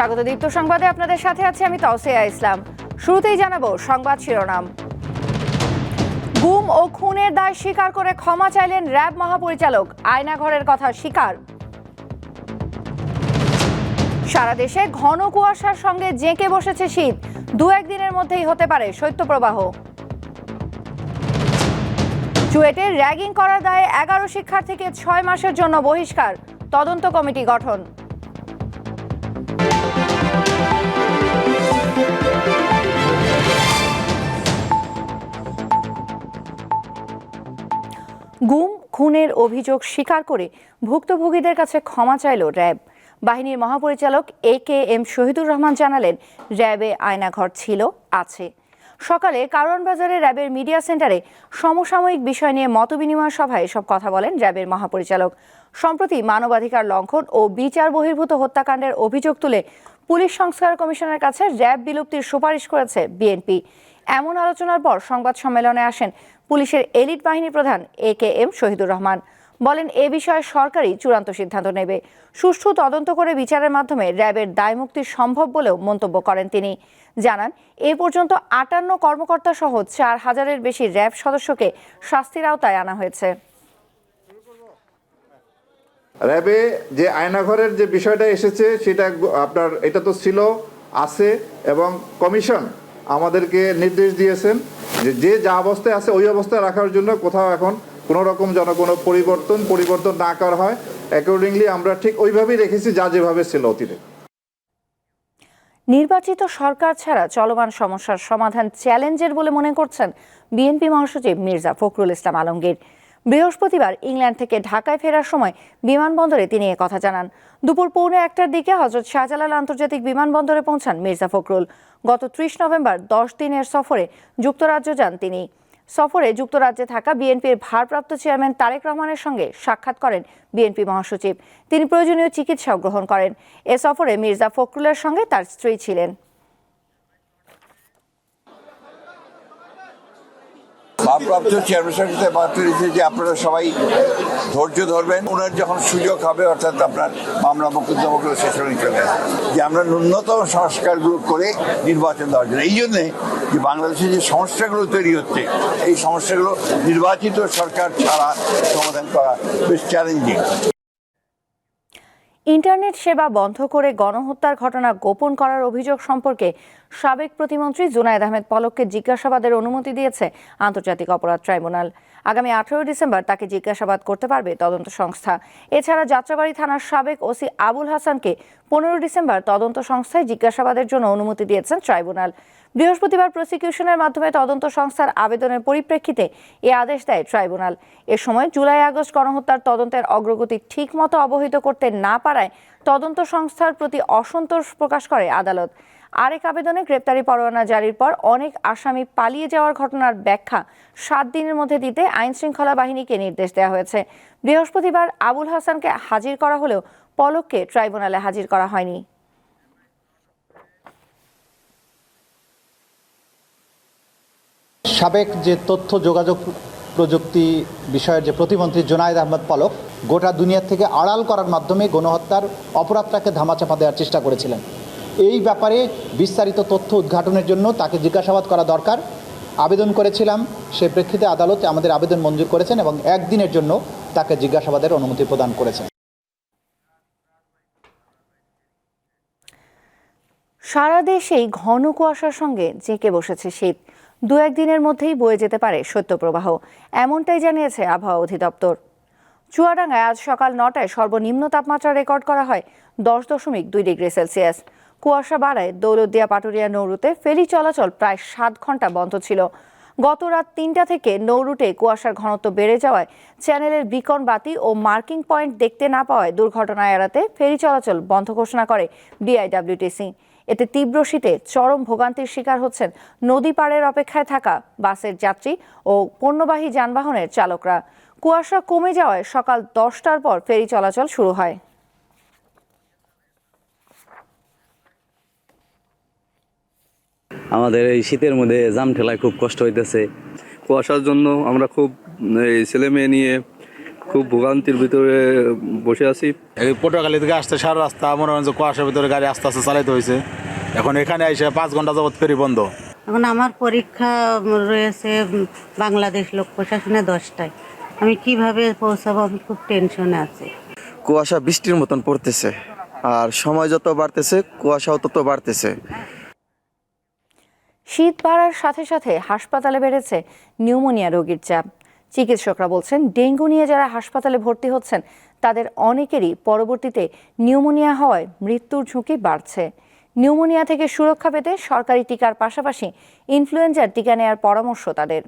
স্বাগত দীপ্ত সংবাদে আপনাদের সাথে আছি আমি তৌসিয়া ইসলাম। শুরুতেই জানাব সংবাদ শিরোনাম। গুম ও খুনের দায় স্বীকার করে ক্ষমা চাইলেন র্যাব মহাপরিচালক, আয়নাঘরের কথা স্বীকার। সারা দেশে ঘন কুয়াশার সঙ্গে জেঁকে বসেছে শীত, দু একদিনের মধ্যেই হতে পারে শৈত্যপ্রবাহ। চুয়েটে র্যাগিং করার দায়ে এগারো শিক্ষার্থীকে ছয় মাসের জন্য বহিষ্কার, তদন্ত কমিটি গঠন। গুম, খুনের অভিযোগ স্বীকার করে ভুক্তভোগীদের কাছে ক্ষমা চাইল র্যাব। বাহিনীর মহাপরিচালক A K M Shahidur Rahman জানালেন, র্যাবে আয়নাঘর ছিল, আছে। সকালে কারওয়ান বাজারে র্যাবের মিডিয়া সেন্টারে সমসাময়িক বিষয় নিয়ে মতবিনিময় সভায় এসব কথা বলেন র্যাবের মহাপরিচালক। সম্প্রতি মানবাধিকার লঙ্ঘন ও বিচার বহির্ভূত হত্যাকাণ্ডের অভিযোগ তুলে পুলিশ সংস্কার কমিশনের কাছে র্যাব বিলুপ্তির সুপারিশ করেছে বিএনপি। এমন আলোচনার পর সংবাদ সম্মেলনে আসেন পুলিশের এলিট বাহিনী প্রধান A K M Shahidur Rahman বলেন, এ বিষয়ে সরকারই চূড়ান্ত সিদ্ধান্ত নেবে। সুষ্ঠু তদন্ত করে বিচারের মাধ্যমে র্যাবের দায়মুক্তি সম্ভব বলেও মন্তব্য করেন তিনি। জানান, এ পর্যন্ত আটান্ন কর্মকর্তা সহ চার হাজারের বেশি র্যাব সদস্যকে শাস্তির আওতায় আনা হয়েছে। র্যাবে যে আয়নাঘরের যে বিষয়টা এসেছে, সেটা আপনার, এটা তো ছিল, আছে এবং কমিশন আমাদেরকে নির্দেশ দিয়েছেন যে যে যা অবস্থায় আছে ওই অবস্থায় রাখার জন্য কোথাও এখন কোনো রকম যেন কোনো পরিবর্তন পরিবর্তন না করা হয়। অ্যাকর্ডিংলি আমরা ঠিক ওইভাবেই রেখেছি যা যেভাবে ছিল অতীতে। নির্বাচিত সরকার ছাড়া চলমান সমস্যার সমাধান চ্যালেঞ্জের বলে মনে করছেন বিএনপি মহাসচিব মির্জা ফখরুল ইসলাম আলমগীর। বৃহস্পতিবার ইংল্যান্ড থেকে ঢাকায় ফেরার সময় বিমানবন্দরে তিনি কথা জানান। দুপুর পৌনে একটার দিকে হজরত শাহজালাল আন্তর্জাতিক বিমানবন্দরে পৌঁছান মির্জা ফখরুল। গত ত্রিশ নভেম্বর দশ দিনের সফরে যুক্তরাজ্য যান তিনি। সফরে যুক্তরাজ্যে থাকা বিএনপির ভারপ্রাপ্ত চেয়ারম্যান তারেক রহমানের সঙ্গে সাক্ষাৎ করেন বিএনপি মহাসচিব। তিনি প্রয়োজনীয় চিকিৎসাও গ্রহণ করেন। এ সফরে মির্জা ফখরুলের সঙ্গে তার স্ত্রী ছিলেন। ভারপ্রাপ্ত চেয়ারম্যান সাথে বার্তা দিয়েছে যে আপনারা সবাই ধৈর্য ধরবেন। ওনার যখন সুযোগ হবে, অর্থাৎ আপনার মামলা মোকদ্দমাগুলো শেষ হয়ে চলে যে আমরা ন্যূনতম সংস্কারগুলো করে নির্বাচন দেওয়ার জন্য। এই জন্যে যে বাংলাদেশে যে সমস্যাগুলো তৈরি হচ্ছে, এই সমস্যাগুলো নির্বাচিত সরকার ছাড়া সমাধান করা বেশ চ্যালেঞ্জিং ইন্টারনেট সেবা বন্ধ করে গণহত্যার ঘটনা গোপন করার অভিযোগ সম্পর্কে সাবেক প্রতিমন্ত্রী জুনায়দ আহমেদ পলককে জিজ্ঞাসাবাদের অনুমতি দিয়েছে আন্তর্জাতিক অপরাধ ট্রাইব্যুনাল। আগামী আঠারো ডিসেম্বর তাকে জিজ্ঞাসাবাদ করতে পারবে তদন্ত সংস্থা। এছাড়া যাত্রাবাড়ি থানার সাবেক ওসি আবুল হাসানকে পনেরো ডিসেম্বর তদন্ত সংস্থায় জিজ্ঞাসাবাদের জন্য অনুমতি দিয়েছেন ট্রাইব্যুনাল। বৃহস্পতিবার প্রসিকিউশনের মাধ্যমে তদন্ত সংস্থার আবেদনের পরিপ্রেক্ষিতে এ আদেশ দেয় ট্রাইব্যুনাল। এ সময় জুলাই আগস্ট গণহত্যার তদন্তের অগ্রগতি ঠিকমতো অবহিত করতে না পারায় তদন্ত সংস্থার প্রতি অসন্তোষ প্রকাশ করে আদালত। আরেক আবেদনে গ্রেপ্তারি পরোয়ানা জারির পর অনেক আসামি পালিয়ে যাওয়ার ঘটনার ব্যাখ্যা সাত দিনের মধ্যে দিতে আইন শৃঙ্খলা বাহিনীকে নির্দেশ দেওয়া হয়েছে। বৃহস্পতিবার আবুল হাসানকে হাজির করা হলেও পলককে ট্রাইব্যুনালে হাজির করা হয়নি। সাবেক যে তথ্য যোগাযোগ প্রযুক্তি বিষয়ের যে প্রতিমন্ত্রী জোনায়েদ আহমদ পলক, গোটা দুনিয়ার থেকে আড়াল করার মাধ্যমে গণহত্যার অপরাধটাকে ধামাচাপা দেওয়ার চেষ্টা করেছিলেন। এই ব্যাপারে বিস্তারিত তথ্য উদ্ঘাটনের জন্য তাকে জিজ্ঞাসাবাদ করা দরকার। আবেদন করেছিলাম, সে প্রেক্ষিতে আদালত আমাদের আবেদন মঞ্জুর করেছেন এবং একদিনের জন্য তাকে জিজ্ঞাসাবাদের অনুমতি প্রদান করেছেন। সারা দেশেই ঘন কুয়াশার সঙ্গে জেঁকে বসেছে শীত। দু একদিনের মধ্যেই বয়ে যেতে পারে শৈত্যপ্রবাহ, এমনটাই জানিয়েছে আবহাওয়া অধিদপ্তর। চুয়াডাঙ্গায় আজ সকাল নটায় সর্বনিম্ন তাপমাত্রা রেকর্ড করা হয় দশ দশমিক দুই ডিগ্রি সেলসিয়াস। কুয়াশা বাড়ায় দৌলতদিয়া পাটুরিয়া নৌরুতে ফেরি চলাচল প্রায় সাত ঘণ্টা বন্ধ ছিল। গত রাত তিনটা থেকে নৌরুটে কুয়াশার ঘনত্ব বেড়ে যাওয়ায় চ্যানেলের বিকন বাতি ও মার্কিং পয়েন্ট দেখতে না পাওয়ায় দুর্ঘটনা এড়াতে ফেরি চলাচল বন্ধ ঘোষণা করে বিআইডব্লিউটিসি। এতে তীব্র শীতে চরম ভোগান্তির শিকার হচ্ছেন নদী পাড়ের অপেক্ষায় থাকা বাসের যাত্রী ও পণ্যবাহী যানবাহনের চালকরা। কুয়াশা কমে যাওয়ায় সকাল দশটার পর ফেরি চলাচল শুরু হয়। আমাদের এই শীতের মধ্যে জাম ঠেলায় খুব কষ্ট হইতেছে। কুয়াশার জন্য আমরা খুব এই ছেলে মেয়ে নিয়ে খুব ভোগান্তির ভিতরে বসে আছি। এই পটুয়াখালী থেকে আসতে সারা রাস্তা মনে করেন যে কুয়াশার ভিতরে গাড়ি আস্তে আস্তে চালাইতে হয়েছে এখন এখানে এসে পাঁচ ঘণ্টা যাবত ফেরি বন্ধ। এখন আমার পরীক্ষা রয়েছে বাংলাদেশ লোক প্রশাসনে দশটায়। আমি কীভাবে পৌঁছাবো? আমি খুব টেনশনে আছি। কুয়াশা বৃষ্টির মতন পড়তেছে। আর সময় যত বাড়তেছে কুয়াশাও তত বাড়তেছে। শীত বাড়ার সাথে সাথে হাসপাতালে বেড়েছে নিউমোনিয়া রোগীর চাপ। চিকিৎসকরা বলছেন, ডেঙ্গু নিয়ে যারা হাসপাতালে ভর্তি হচ্ছেন, তাদের অনেকেরই পরবর্তীতে নিউমোনিয়া হওয়ায় মৃত্যুর ঝুঁকি বাড়ছে। নিউমোনিয়া থেকে সুরক্ষা পেতে সরকারি টিকার পাশাপাশি ইনফ্লুয়েঞ্জার টিকা নেওয়ার পরামর্শ তাদের।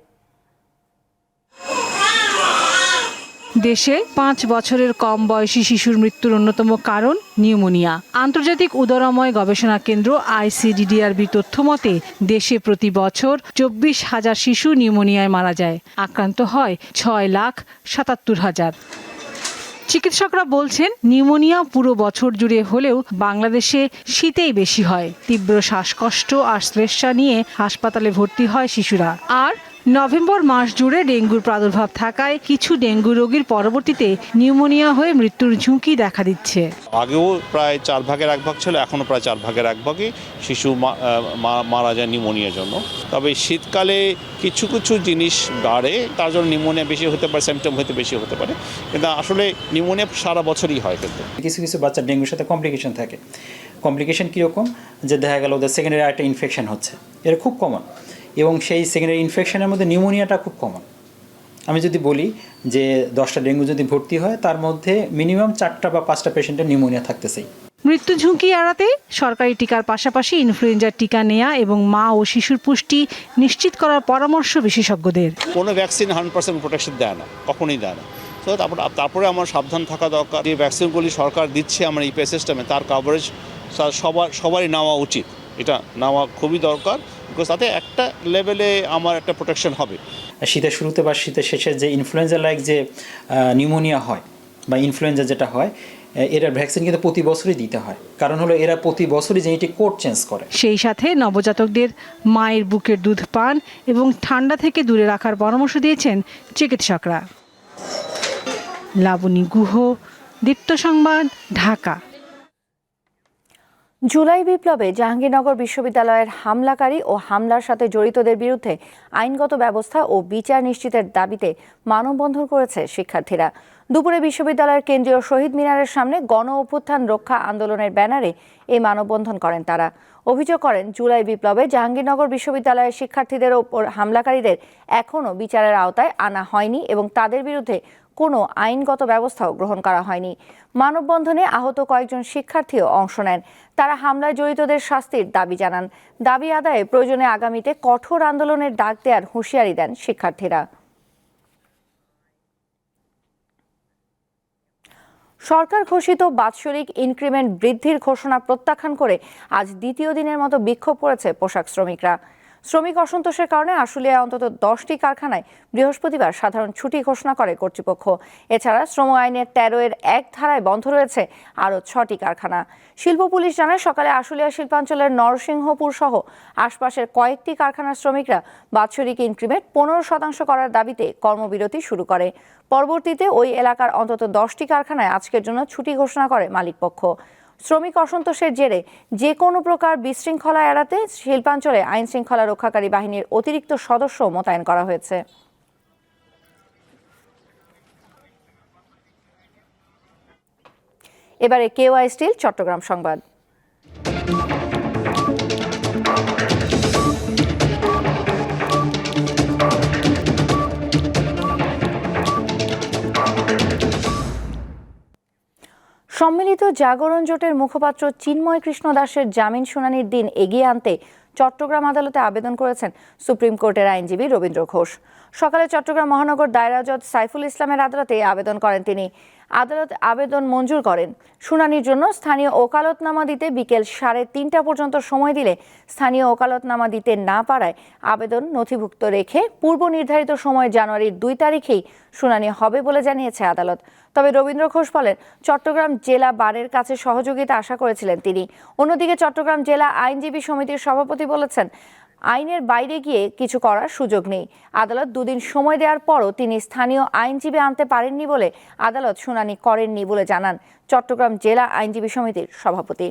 দেশে পাঁচ বছরের কম বয়সী শিশুর মৃত্যুর অন্যতম কারণ নিউমোনিয়া। আন্তর্জাতিক উদরাময় গবেষণা কেন্দ্র আইসিডিডিআরবি তথ্য মতে, দেশে প্রতি বছর চব্বিশ হাজার শিশু নিউমোনিয়ায় মারা যায়। আক্রান্ত হয় ছয় লাখ সাতাত্তর হাজার। চিকিৎসকরা বলছেন, নিউমোনিয়া পুরো বছর জুড়ে হলেও বাংলাদেশে শীতেই বেশি হয়। তীব্র শ্বাসকষ্ট আর শ্লেষা নিয়ে হাসপাতালে ভর্তি হয় শিশুরা। আর নভেম্বর মাস জুড়ে ডেঙ্গুর প্রাদুর্ভাব থাকায় কিছু ডেঙ্গু রোগীর পরবর্তীতে নিউমোনিয়া হয়ে মৃত্যুর ঝুঁকি দেখা দিচ্ছে। আগেও প্রায় চার ভাগের এক ভাগ ছিল এখনও প্রায় চার ভাগের এক ভাগই শিশু মারা যায় নিউমোনিয়ার জন্য। তবে শীতকালে কিছু কিছু জিনিস বাড়ে তার জন্য নিউমোনিয়া বেশি হতে পারে সিমটম হতে বেশি হতে পারে। কিন্তু আসলে নিউমোনিয়া সারা বছরই হয় কিন্তু। কিছু কিছু বাচ্চা ডেঙ্গুর সাথে কমপ্লিকেশন থাকে। কমপ্লিকেশন কীরকম? যে দেখা গেল ওদের সেকেন্ডারি একটা ইনফেকশন হচ্ছে। এটা খুব কমন এবং সেই সেকেন্ডারি ইনফেকশনের মধ্যে নিউমোনিয়াটা খুব কমন আমি যদি বলি যে দশটা ডেঙ্গু যদি ভর্তি হয় তার মধ্যে মিনিমাম চারটা বা পাঁচটা পেশেন্টের নিউমোনিয়া থাকতেছেই। মৃত্যু ঝুঁকি এড়াতে সরকারি টিকার পাশাপাশি ইনফ্লুয়েঞ্জার টিকা নেওয়া এবং মা ও শিশুর পুষ্টি নিশ্চিত করার পরামর্শ বিশেষজ্ঞদের। কোনো ভ্যাকসিন হান্ড্রেড পার্সেন্ট প্রোটেকশন দেয় না কখনোই দেয় না। তো তারপর তারপরে আমার সাবধান থাকা দরকার। যে ভ্যাকসিনগুলি সরকার দিচ্ছে আমার ইপিআই সিস্টেমে তার কাভারেজ সবার সবারই নেওয়া উচিত। এটা নেওয়া খুবই দরকার বিকজ তাতে একটা লেভেলে আমার একটা প্রোটেকশন হবে। শীতের শুরুতে বা শীতের শেষে যে ইনফ্লুয়েঞ্জা লাইক যে নিউমোনিয়া হয় বা ইনফ্লুয়েঞ্জা যেটা হয় এটার ভ্যাকসিন কিন্তু প্রতি বছরই দিতে হয়। কারণ হলো এরা প্রতি বছরই জেনেটিক কোড চেঞ্জ করে। সেই সাথে নবজাতকদের মায়ের বুকের দুধ পান এবং ঠান্ডা থেকে দূরে রাখার পরামর্শ দিয়েছেন চিকিৎসকরা। লাবণী গুহ দীপ্ত সংবাদ ঢাকা। জুলাই বিপ্লবে জাহাঙ্গীরনগর বিশ্ববিদ্যালয়ের হামলাকারী ও হামলার সাথে জড়িতদের বিরুদ্ধে আইনগত ব্যবস্থা ও বিচার নিশ্চিতের দাবিতে মানববন্ধন করেছে শিক্ষার্থীরা। দুপুরে বিশ্ববিদ্যালয়ের কেন্দ্রীয় শহীদ মিনারের সামনে গণ অভ্যুত্থান রক্ষা আন্দোলনের ব্যানারে এই মানববন্ধন করেন তারা। অভিযোগ করেন, জুলাই বিপ্লবে জাহাঙ্গীরনগর বিশ্ববিদ্যালয়ের শিক্ষার্থীদের ওপর হামলাকারীদের এখনও বিচারের আওতায় আনা হয়নি এবং তাদের বিরুদ্ধে কোনো আইনগত ব্যবস্থাও গ্রহণ করা হয়নি। মানববন্ধনে আহত কয়েকজন শিক্ষার্থীও অংশ নেন। তারা হামলায় জড়িতদের শাস্তির দাবি জানান। দাবি আদায়ে প্রয়োজনে আগামীতে কঠোর আন্দোলনের ডাক দেওয়ার হুঁশিয়ারি দেন শিক্ষার্থীরা। সরকার ঘোষিত বাৎসরিক ইনক্রিমেন্ট বৃদ্ধির ঘোষণা প্রত্যাখ্যান করে আজ দ্বিতীয় দিনের মতো বিক্ষোভ করেছে পোশাক শ্রমিকরা। শ্রমিক অসন্তোষের কারণে আশুলিয়ায় অন্তত দশটি কারখানায় বৃহস্পতিবার সাধারণ ছুটি ঘোষণা করে কর্তৃপক্ষ। এছাড়া শ্রম আইনের তেরো এর এক ধারায় বন্ধ রয়েছে আরও ছটি কারখানা। শিল্প পুলিশ জানায়, সকালে আশুলিয়া শিল্পাঞ্চলের নরসিংহপুর সহ আশপাশের কয়েকটি কারখানার শ্রমিকরা বাৎসরিক ইনক্রিমেন্ট পনেরো শতাংশ করার দাবিতে কর্মবিরতি শুরু করে। পরবর্তীতে ওই এলাকার অন্তত দশটি কারখানায় আজকের জন্য ছুটি ঘোষণা করে মালিকপক্ষ। শ্রমিক অসন্তোষের জেরে যে কোনো প্রকার বিশৃঙ্খলা এড়াতে শিল্পাঞ্চলে আইন শৃঙ্খলা রক্ষাকারী বাহিনীর অতিরিক্ত সদস্য মোতায়েন করা হয়েছে। এবারে কেওয়াই স্টিল, চট্টগ্রাম সংবাদ। সম্মিলিত জাগরণ জোটের মুখপাত্র চিন্ময় কৃষ্ণ দাসের জামিন শুনানির দিন এগিয়ে আনতে চট্টগ্রাম আদালতে আবেদন করেছেন সুপ্রিম কোর্টের আইনজীবী রবীন্দ্র ঘোষ। সকালে চট্টগ্রাম মহানগর দায়রা জজ সাইফুল ইসলামের আদালতে আবেদন করেন তিনি। আদালত আবেদন মঞ্জুর করেন। শুনানির জন্য স্থানীয় ওকালতনামা দিতে বিকেল সাড়ে তিনটা পর্যন্ত সময় দিলে স্থানীয় ওকালতনামা দিতে না পারায় আবেদন নথিভুক্ত রেখে পূর্ব নির্ধারিত সময় জানুয়ারির দুই তারিখেই শুনানি হবে বলে জানিয়েছে আদালত। তবে রবীন্দ্র ঘোষ বলেন, চট্টগ্রাম জেলা বারের কাছে সহযোগিতা আশা করেছিলেন তিনি। অন্যদিকে চট্টগ্রাম জেলা আইনজীবী সমিতির সভাপতি বলেছেন আইনের বাইরে গিয়ে কিছু করার সুযোগ নেই। আদালত দুদিন সময় দেওয়ার পরও তিনি স্থানীয় আইনজীবী আনতে পারেননি বলে আদালত শুনানি করেননি বলে জানান। চট্টগ্রাম জেলা আইনজীবী সমিতির সভাপতি।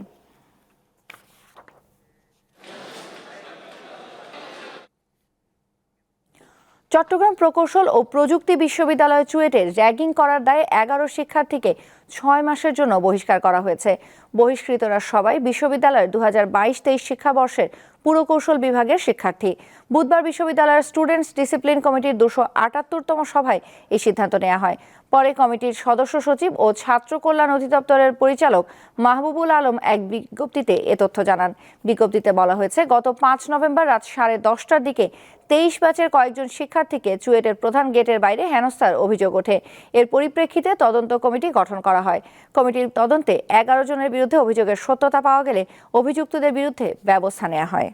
চট্টগ্রাম প্রকৌশল ও প্রযুক্তি বিশ্ববিদ্যালয় চুয়েটে র্যাগিং করার দায়ে এগারো শিক্ষার্থীকে ছয় মাসের জন্য বহিষ্কার করা হয়েছে। বহিষ্কৃতরা সবাই বিশ্ববিদ্যালয়ের দু হাজার বাইশ তেইশ শিক্ষাবর্ষের পুরকৌশল বিভাগের শিক্ষার্থী। বুধবার বিশ্ববিদ্যালয়ের স্টুডেন্টস ডিসিপ্লিন কমিটির দুশো আটাত্তরতম সভায় এই সিদ্ধান্ত নেওয়া হয়। পরে কমিটির সদস্য সচিব ও ছাত্র কল্যাণ অধিদপ্তরের পরিচালক মাহবুবুল আলম এক বিজ্ঞপ্তিতে এ তথ্য জানান। বিজ্ঞপ্তিতে বলা হয়েছে, গত পাঁচ নভেম্বর রাত সাড়ে দশটার দিকে তেইশ ব্যাচের কয়েকজন শিক্ষার্থীকে চুয়েটের প্রধান গেটের বাইরে হেনস্থার অভিযোগ ওঠে। এর পরিপ্রেক্ষিতে তদন্ত কমিটি গঠন করা হয়। কমিটির তদন্তে এগারো জনের বিরুদ্ধে অভিযোগের সত্যতা পাওয়া গেলে অভিযুক্তদের বিরুদ্ধে ব্যবস্থা নেওয়া হয়।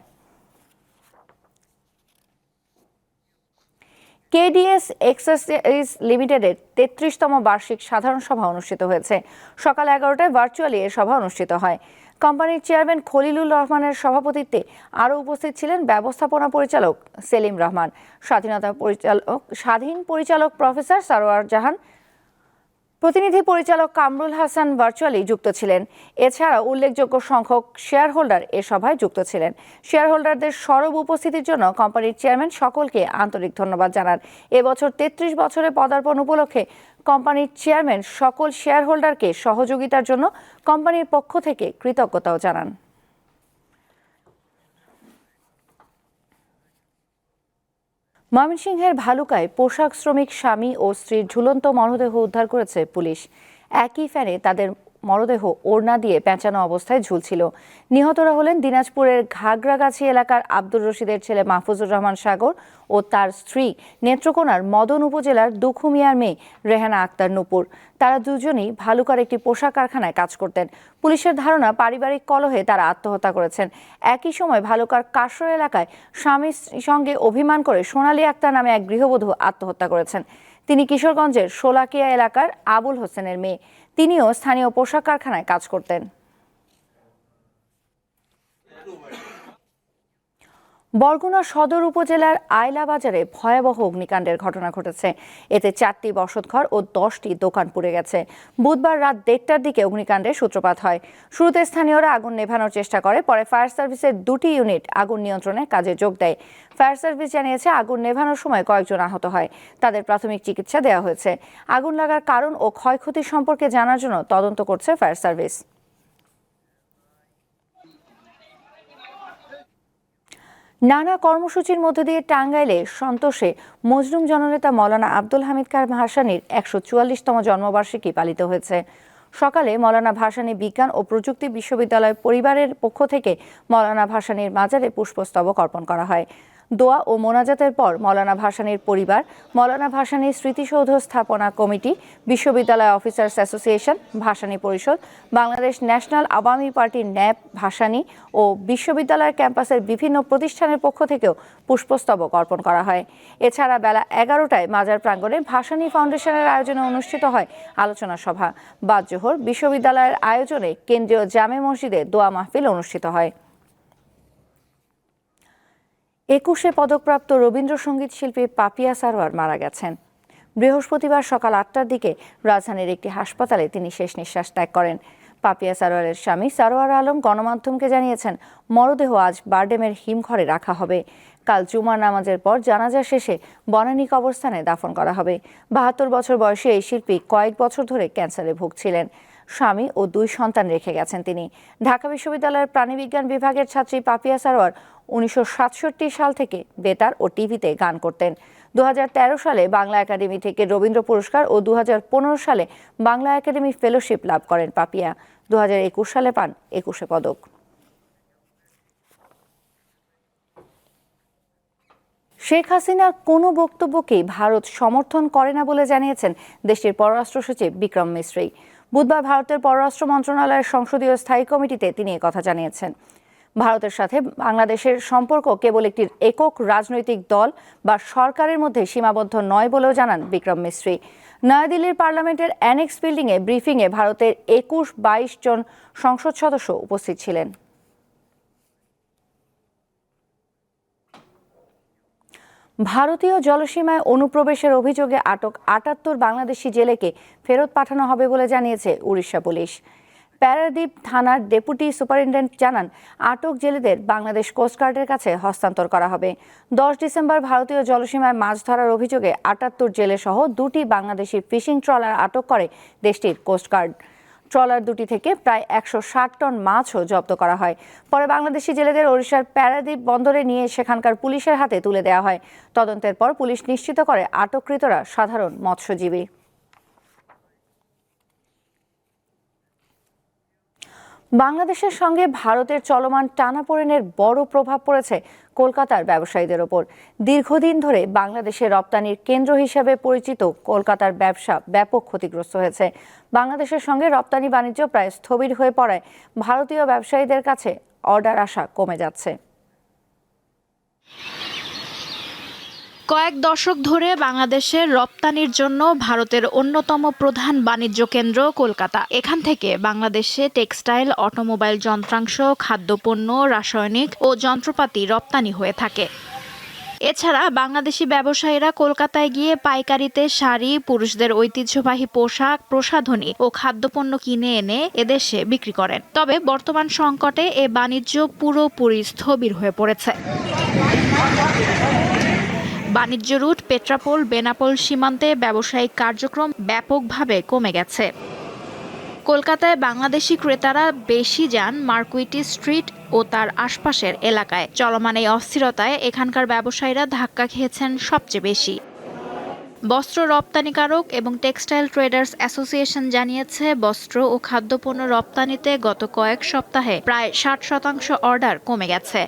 কেডিএস এক্সেসরিজ লিমিটেডের তেত্রিশতম বার্ষিক সাধারণ সভা অনুষ্ঠিত হয়েছে। সকাল এগারোটায় ভার্চুয়ালি এ সভা অনুষ্ঠিত হয়। কোম্পানির চেয়ারম্যান খলিলুর রহমানের সভাপতিত্বে আরও উপস্থিত ছিলেন ব্যবস্থাপনা পরিচালক সেলিম রহমান, স্বাধীনতা পরিচালক, স্বাধীন পরিচালক প্রফেসর সারোয়ার জাহান, প্রতিনিধি পরিচালক কামরুল হাসান ভার্চুয়ালি যুক্ত ছিলেন। এছাড়া উল্লেখযোগ্য সংখ্যক শেয়ার হোল্ডার এ সভায় যুক্ত ছিলেন। শেয়ার হোল্ডারদের সরব উপস্থিতির জন্য কোম্পানির চেয়ারম্যান সকলকে আন্তরিক ধন্যবাদ জানান। এবছর তেত্রিশ বছরে পদার্পণ উপলক্ষে কোম্পানির চেয়ারম্যান সকল শেয়ারহোল্ডারকে সহযোগিতার জন্য কোম্পানির পক্ষ থেকে কৃতজ্ঞতাও জানান। ময়মনসিংহের ভালুকায় পোশাক শ্রমিক স্বামী ও স্ত্রীর ঝুলন্ত মরদেহ উদ্ধার করেছে পুলিশ। একই ফ্যানে তাদের মরদেহ ওড়না দিয়ে পেঁচানো অবস্থায় ঝুলছিল। নিহতরা হলেন দিনাজপুরের ঘাগড়াগাছি এলাকার আব্দুর রশিদের ছেলে মাহফুজুর রহমান সাগর ও তার স্ত্রী নেত্রকোনার মদন উপজেলার দুখুমিয়ার মেয়ে রেহানা আক্তার নুপুর। তারা দুজনেই ভালুকার একটি পোশাক কারখানায় কাজ করতেন। পুলিশের ধারণা, পারিবারিক কলহে তারা আত্মহত্যা করেছেন। একই সময় ভালুকার কাশর এলাকায় স্বামীর সঙ্গে অভিমান করে সোনালী আক্তার নামে এক গৃহবধূ আত্মহত্যা করেছেন। তিনি কিশোরগঞ্জের শোলাকিয়া এলাকার আবুল হোসেনের মেয়ে। তিনিও স্থানীয় পোশাক কারখানায় কাজ করতেন। বরগুনা সদর উপজেলার আয়লা বাজারে ভয়াবহ অগ্নিকাণ্ডের ঘটনা ঘটেছে। এতে চারটি বসতঘর ও দশটি দোকান পুড়ে গেছে। বুধবার রাত দেড়টার দিকে অগ্নিকাণ্ডের সূত্রপাত হয়। শুরুতে স্থানীয়রা আগুন নেভানোর চেষ্টা করে, পরে ফায়ার সার্ভিসের দুটি ইউনিট আগুন নিয়ন্ত্রণে কাজে যোগ দেয়। ফায়ার সার্ভিস জানিয়েছে, আগুন নেভানোর সময় কয়েকজন আহত হয়। তাদের প্রাথমিক চিকিৎসা দেওয়া হয়েছে। আগুন লাগার কারণ ও ক্ষয়ক্ষতি সম্পর্কে জানার জন্য তদন্ত করছে ফায়ার সার্ভিস। নানা কর্মসূচির মধ্য দিয়ে টাঙ্গাইলে সন্তোষে মজরুম জননেতা মৌলানা আব্দুল হামিদ কার ভাসানির একশো চুয়াল্লিশতম জন্মবার্ষিকী পালিত হয়েছে। সকালে মৌলানা ভাসানী বিজ্ঞান ও প্রযুক্তি বিশ্ববিদ্যালয় পরিবারের পক্ষ থেকে মৌলানা ভাসানির মাজারে পুষ্পস্তবক অর্পণ করা হয়। দোয়া ও মোনাজাতের পর মৌলানা ভাসানীর পরিবার, মৌলানা ভাসানীর স্মৃতিসৌধ স্থাপনা কমিটি, বিশ্ববিদ্যালয় অফিসার্স অ্যাসোসিয়েশন, ভাসানী পরিষদ, বাংলাদেশ ন্যাশনাল আওয়ামী পার্টির ন্যাপ ভাসানী ও বিশ্ববিদ্যালয়ের ক্যাম্পাসের বিভিন্ন প্রতিষ্ঠানের পক্ষ থেকেও পুষ্পস্তবক অর্পণ করা হয়। এছাড়া বেলা এগারোটায় মাজার প্রাঙ্গণে ভাসানী ফাউন্ডেশনের আয়োজনে অনুষ্ঠিত হয় আলোচনা সভা। বাদ জোহর বিশ্ববিদ্যালয়ের আয়োজনে কেন্দ্রীয় জামে মসজিদে দোয়া মাহফিল অনুষ্ঠিত হয়। একুশে পদকপ্রাপ্ত রবীন্দ্রসঙ্গীত শিল্পী পাপিয়া সারোয়ার মারা গেছেন। বৃহস্পতিবার সকাল আটটার দিকে রাজধানীর একটি হাসপাতালে তিনি শেষ নিঃশ্বাস ত্যাগ করেন। পাপিয়া সারোয়ারের স্বামী সারোয়ার আলম গণমাধ্যমকে জানিয়েছেন, মরদেহ আজ বারডেমের হিমঘরে রাখা হবে। কাল জুমার নামাজের পর জানাজা শেষে বনানী কবরস্থানে দাফন করা হবে। বাহাত্তর বছর বয়সী এই শিল্পী কয়েক বছর ধরে ক্যান্সারে ভুগছিলেন। স্বামী ও দুই সন্তান রেখে গেছেন তিনি। ঢাকা বিশ্ববিদ্যালয়ের প্রাণীবিজ্ঞান বিভাগের ছাত্রী পাপিয়া সারোয়ার উনিশশো সাতষট্টি সাল থেকে বেতার ও টিভিতে গান করতেন। দুহাজার তেরো সালে বাংলা একাডেমি থেকে রবীন্দ্র পুরস্কার ও দুহাজার পনেরো সালে বাংলা একাডেমি ফেলোশিপ লাভ করেন পাপিয়া। দুহাজার একুশ সালে পান একুশে পদক। শেখ হাসিনার কোনো বক্তব্যকেই ভারত সমর্থন করে না বলে জানিয়েছেন দেশটির পররাষ্ট্র সচিব বিক্রম মিশ্রী বুধবার ভারতের পররাষ্ট্র মন্ত্রণালয়ের সংসদীয় স্থায়ী কমিটিতে তিনি কথা জানিয়েছেন। ভারতের সাথে বাংলাদেশের সম্পর্ক কেবল একটি একক রাজনৈতিক দল বা সরকারের মধ্যে সীমাবদ্ধ নয় বলেও জানান বিক্রম মিশ্রী নয়াদিল্লির পার্লামেন্টের অ্যানেক্স বিল্ডিংয়ে ব্রিফিংয়ে ভারতের একুশ বাইশ জন সংসদ সদস্য উপস্থিত ছিলেন। ভারতীয় জলসীমায় অনুপ্রবেশের অভিযোগে আটক আটাত্তর বাংলাদেশি জেলেকে ফেরত পাঠানো হবে বলে জানিয়েছে উড়িষ্যা পুলিশ। প্যারাদ্বীপ থানার ডেপুটি সুপারিনটেন্ডেন্ট জানান, আটক জেলেদের বাংলাদেশ কোস্টগার্ডের কাছে হস্তান্তর করা হবে। দশ ডিসেম্বর ভারতীয় জলসীমায় মাছ ধরার অভিযোগে আটাত্তর জেলে সহ দুটি বাংলাদেশি ফিশিং ট্রলার আটক করে দেশটির কোস্টগার্ড ট্রলার দুটি থেকে প্রায় একশো ষাট টন মাছও জব্দ করা হয়। পরে বাংলাদেশি জেলেদের ওড়িশার প্যারাদ্বীপ বন্দরে নিয়ে সেখানকার পুলিশের হাতে তুলে দেওয়া হয়। তদন্তের পর পুলিশ নিশ্চিত করে আটককৃতরা সাধারণ মৎস্যজীবী। বাংলাদেশের সঙ্গে ভারতের চলমান টানাপোড়েনের বড় প্রভাব পড়েছে কলকাতার ব্যবসায়ীদের ওপর। দীর্ঘদিন ধরে বাংলাদেশের রপ্তানির কেন্দ্র হিসেবে পরিচিত কলকাতার ব্যবসা ব্যাপক ক্ষতিগ্রস্ত হয়েছে। বাংলাদেশের সঙ্গে রপ্তানি বাণিজ্য প্রায় স্থবির হয়ে পড়ায়। ভারতীয় ব্যবসায়ীদের কাছে অর্ডার আসা কমে যাচ্ছে। কয়েক দশক ধরে বাংলাদেশের রপ্তানির জন্য ভারতের অন্যতম প্রধান বাণিজ্য কেন্দ্র কলকাতা। এখান থেকে বাংলাদেশে টেক্সটাইল, অটোমোবাইল যন্ত্রাংশ, খাদ্যপণ্য, রাসায়নিক ও যন্ত্রপাতি রপ্তানি হয়ে থাকে। এছাড়া বাংলাদেশি ব্যবসায়ীরা কলকাতায় গিয়ে পাইকারিতে শাড়ি, পুরুষদের ঐতিহ্যবাহী পোশাক, প্রসাধনী ও খাদ্যপণ্য কিনে এনে এদেশে বিক্রি করেন। তবে বর্তমান সংকটে এ বাণিজ্য পুরোপুরি স্থবির হয়ে পড়েছে। বাণিজ্য রুট, পেট্রাপোল, বেনাপোল সীমান্তে ব্যবসায়িক কার্যক্রম ব্যাপকভাবে কমে গেছে। কলকাতায় বাংলাদেশি ক্রেতারা বেশি যান মার্কুইটি স্ট্রিট ও তার আশপাশের এলাকায়। চলমান এই অস্থিরতায় এখানকার ব্যবসায়ীরা ধাক্কা খেয়েছেন সবচেয়ে বেশি। বস্ত্র রপ্তানিকারক এবং টেক্সটাইল ট্রেডার্স অ্যাসোসিয়েশন জানিয়েছে, বস্ত্র ও খাদ্যপণ্য রপ্তানিতে গত কয়েক সপ্তাহে প্রায় ষাট শতাংশ অর্ডার কমে গেছে।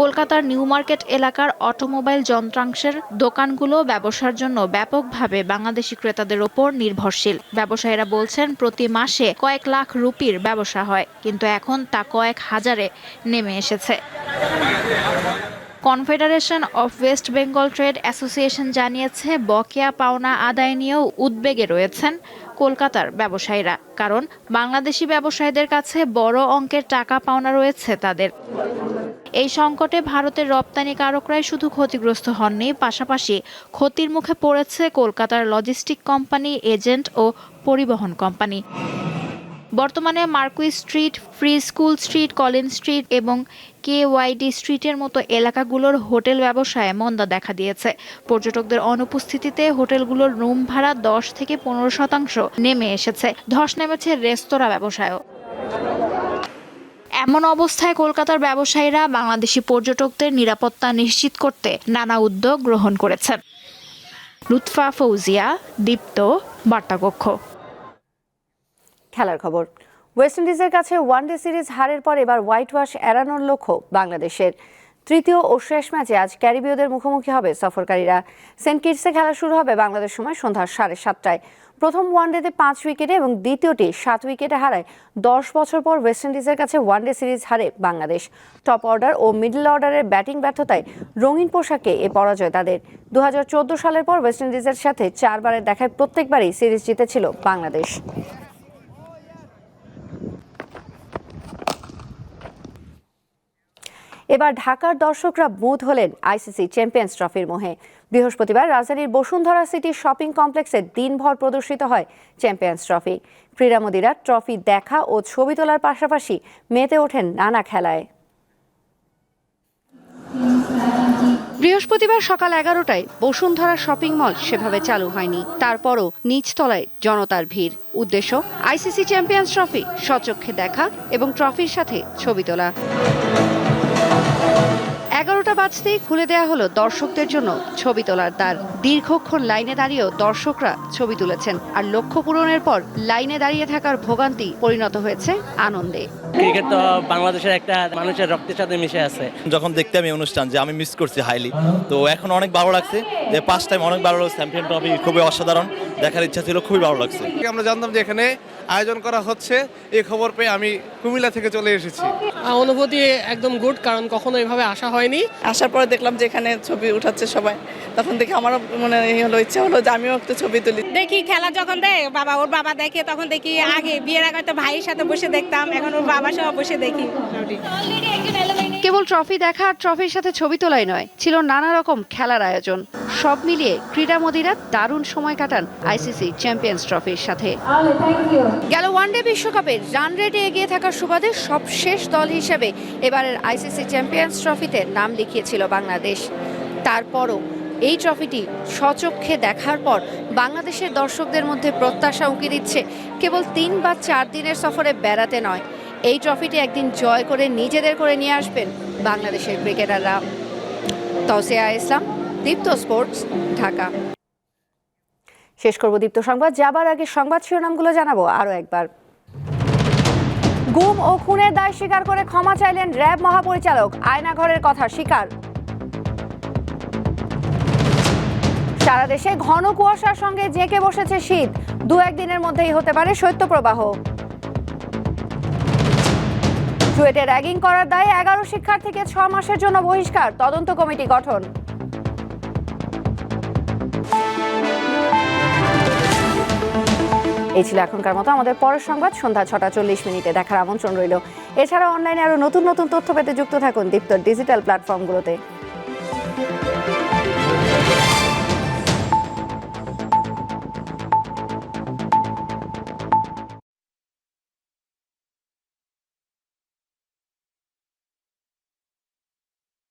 কলকাতার নিউ মার্কেট এলাকার অটোমোবাইল যন্ত্রাংশের দোকানগুলো ব্যবসার জন্য ব্যাপকভাবে বাংলাদেশি ক্রেতাদের ওপর নির্ভরশীল। ব্যবসায়ীরা বলছেন, প্রতি মাসে কয়েক লাখ রুপির ব্যবসা হয়, কিন্তু এখন তা কয়েক হাজারে নেমে এসেছে। Confederation of west Bengal trade association জানিয়েছে, বকেয়া পাওনা আদায় নিয়েও উদ্বেগে রয়েছেন কলকাতার ব্যবসায়ীরা, কারণ বাংলাদেশি ব্যবসায়ীদের কাছে বড় অঙ্কের টাকা পাওনা রয়েছে তাদের। এই সংকটে ভারতের রপ্তানিকারকরাই শুধু ক্ষতিগ্রস্ত হননি, পাশাপাশি ক্ষতির মুখে পড়েছে কলকাতার লজিস্টিক কোম্পানি এজেন্ট ও পরিবহন কোম্পানি বর্তমানে Marquis street, free school street, Collin street এবং কে ওয়াইডি স্ট্রিটের মতো এলাকাগুলোর হোটেল ব্যবসায় মন্দা দেখা দিয়েছে। পর্যটকদের অনুপস্থিতিতে হোটেলগুলোর রুম ভাড়া দশ থেকে পনেরো শতাংশ নেমে এসেছে। ধস নেমেছে রেস্তোরাঁ ব্যবসায়ও। এমন অবস্থায় কলকাতার ব্যবসায়ীরা বাংলাদেশি পর্যটকদের নিরাপত্তা নিশ্চিত করতে নানা উদ্যোগ গ্রহণ করেছেন লুৎফা ফৌজিয়া, দীপ্ত বার্তাকক্ষ। খেলার খবর। ওয়েস্ট ইন্ডিজের কাছে ওয়ানডে সিরিজ হারের পর এবার হোয়াইট ওয়াশ এড়ানোর লক্ষ্য বাংলাদেশের। তৃতীয় ও শেষ ম্যাচে আজ ক্যারিবীয়দের মুখোমুখি হবে সফরকারীরা। সেন্ট কিটসে খেলা শুরু হবে বাংলাদেশ সময় সন্ধ্যা সাড়ে সাতটায়। প্রথম ওয়ানডেতে পাঁচ উইকেটে এবং দ্বিতীয়টি সাত উইকেটে হারায়। দশ বছর পর ওয়েস্ট ইন্ডিজের কাছে ওয়ানডে সিরিজ হারে বাংলাদেশ। টপ অর্ডার ও মিডল অর্ডারের ব্যাটিং ব্যর্থতায় রঙিন পোশাকে এ পরাজয় তাদের। দু হাজার চোদ্দ সালের পর ওয়েস্ট ইন্ডিজের সাথে চারবারের দেখায় প্রত্যেকবারই সিরিজ জিতেছিল বাংলাদেশ। এবার ঢাকার দর্শকরা বুধ হলেন আইসিসি চ্যাম্পিয়ন্স ট্রফির মোহে। বৃহস্পতিবার রাজধানীর বসুন্ধরা সিটি শপিং কমপ্লেক্সে দিনভর প্রদর্শিত হয় চ্যাম্পিয়ন্স ট্রফি। ক্রীড়ামোদীরা ট্রফি দেখা ও ছবি তোলার পাশাপাশি মেতে ওঠেন নানা খেলায়। বৃহস্পতিবার সকাল এগারোটায় বসুন্ধরা শপিং মল সেভাবে চালু হয়নি। তারপরও নিচতলায় জনতার ভিড়। উদ্দেশ্য, আইসিসি চ্যাম্পিয়ন্স ট্রফি সচক্ষে দেখা এবং ট্রফির সাথে ছবি তোলা। এগারোটা বাজতেই খুলে দেয়া হলো দর্শকদের জন্য ছবি তোলার দ্বার। দীর্ঘক্ষণ লাইনে দাঁড়িয়েও দর্শকরা ছবি তুলেছেন। আর লক্ষ্য পূরণের পর লাইনে দাঁড়িয়ে থাকার ভোগান্তি পরিণত হয়েছে আনন্দে। ক্রিকেট তো বাংলাদেশের একটা মানুষের রক্তের সাথে মিশে আছে। যখন দেখতে আমি অনুষ্ঠান যে আমি মিস করছি হাইলি তো এখন অনেক ভালো লাগছে। যে পাঁচ টাইম অনেক ভালো লাগছে। চ্যাম্পিয়ন ট্রফি খুবই অসাধারণ। দেখার ইচ্ছা ছিল খুবই ভালো লাগছে। আমরা জানতাম যে এখানে আয়োজন করা হচ্ছে। এই খবর পেয়ে আমি কুমিল্লা থেকে চলে এসেছি। অনুভূতি একদম গুড কারণ কখনো এভাবে আসা হয়নি। আসার পরে দেখলাম যে এখানে ছবি উঠাচ্ছে সবাই। তখন দেখে আমারও মনে হলো ইচ্ছা হলো যে আমিও একটু ছবি তুলি। দেখি খেলা যখন দেয় বাবা ওর বাবা দেখে তখন দেখি আগে বিয়ের আগে তো ভাইয়ের সাথে বসে দেখতাম। এখন ওর বাবা বাসায় বসে দেখি। কেবল ট্রফি দেখা আর ট্রফির সাথে ছবি তোলাই নয় ছিল নানা রকম খেলার আয়োজন। সব মিলিয়ে ক্রীড়ামোদীরা দারুণ সময় কাটান আইসিসি চ্যাম্পিয়ন্স ট্রফির সাথে। গেল ওয়ানডে বিশ্বকাপে রান রেটে এগিয়ে থাকার সুবাদে সবশেষ দল হিসেবে এবারের আইসিসি চ্যাম্পিয়ন্স ট্রফিতে নাম লিখিয়েছিল বাংলাদেশ। তারপরও এই ট্রফিটি স্বচক্ষে দেখার পর বাংলাদেশের দর্শকদের মধ্যে প্রত্যাশা উঁকি দিচ্ছে। কেবল তিন বা চার দিনের সফরে বেড়াতে নয় এই ট্রফিটি একদিন জয় করে নিজেদের করে নিয়ে আসবেন বাংলাদেশের ক্রিকেটাররা। তসিয়া ইসলাম, দীপ্ত স্পোর্টস, ঢাকা। শেষ করব দীপ্ত সংবাদ। যাবার আগে সংবাদ শিরোনামগুলো জানাব আরও একবার। গুম ও খুনের দায় স্বীকার করে ক্ষমা চাইলেন র্যাব মহাপরিচালক। আয়নাঘরের কথা স্বীকার। সারা দেশে ঘন কুয়াশার সঙ্গে জেঁকে বসেছে শীত। দু একদিনের মধ্যেই হতে পারে শৈত্যপ্রবাহ। চুয়েটে র্যাগিং করার দায়ে এগারো শিক্ষার্থীকে ছ মাসের জন্য বহিষ্কার, তদন্ত কমিটি গঠন। এই ছিল এখনকার মতো, আমাদের পরের সংবাদ সন্ধ্যা ছটা চল্লিশ মিনিটে দেখার আমন্ত্রণ রইল। এছাড়া অনলাইনে আরও নতুন নতুন তথ্য পেতে যুক্ত থাকুন দীপ্তর ডিজিটাল প্ল্যাটফর্মগুলোতে